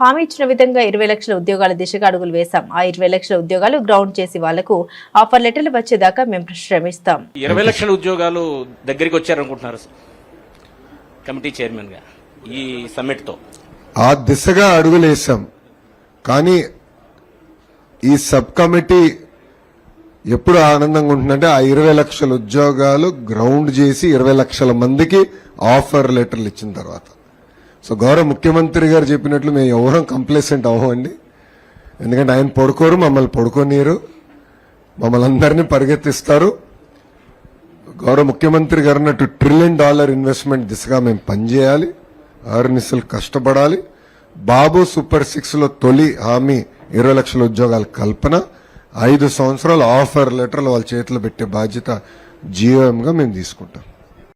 హామీ ఇచ్చిన విధంగా ఇరవై లక్షల ఉద్యోగాల దిశగా అడుగులు వేశాం. ఆ ఇరవై లక్షల ఉద్యోగాలు గ్రౌండ్ చేసి వాళ్ళకు ఆఫర్ లెటర్లు వచ్చేదాకా మేము శ్రమిస్తాం. ఇరవై లక్షల ఉద్యోగాలు దగ్గరికి వచ్చారనుకుంటున్నారు కమిటీ చైర్మన్గా ఈ సమ్మిట్తో. ఆ దిశగా అడుగులేసాం కానీ ఈ సబ్ కమిటీ ఎప్పుడు ఆనందంగా ఉంటుందంటే ఆ ఇరవై లక్షల ఉద్యోగాలు గ్రౌండ్ చేసి ఇరవై లక్షల మందికి ఆఫర్ లెటర్లు ఇచ్చిన తర్వాత. సో గౌరవ ముఖ్యమంత్రి గారు చెప్పినట్లు మేము ఎవరం కంప్లేసెంట్ అవ్వండి ఎందుకంటే ఆయన పడుకోరు మమ్మల్ని పడుకోనీరు మమ్మల్ని అందరినీ పరిగెత్తిస్తారు. గౌరవ ముఖ్యమంత్రి గారు అన్నట్టు ట్రిలియన్ డాలర్ ఇన్వెస్ట్మెంట్ దిశగా మేము పనిచేయాలి. ఆరునిసలు కష్టపడాలి. బాబు సూపర్ సిక్స్లో తొలి హామీ ఇరవై లక్షల ఉద్యోగాల కల్పన. ఐదు సంవత్సరాలు ఆఫర్ లెటర్లు వాళ్ళ చేతిలో పెట్టే బాధ్యత జియోఎం మేము తీసుకుంటాం.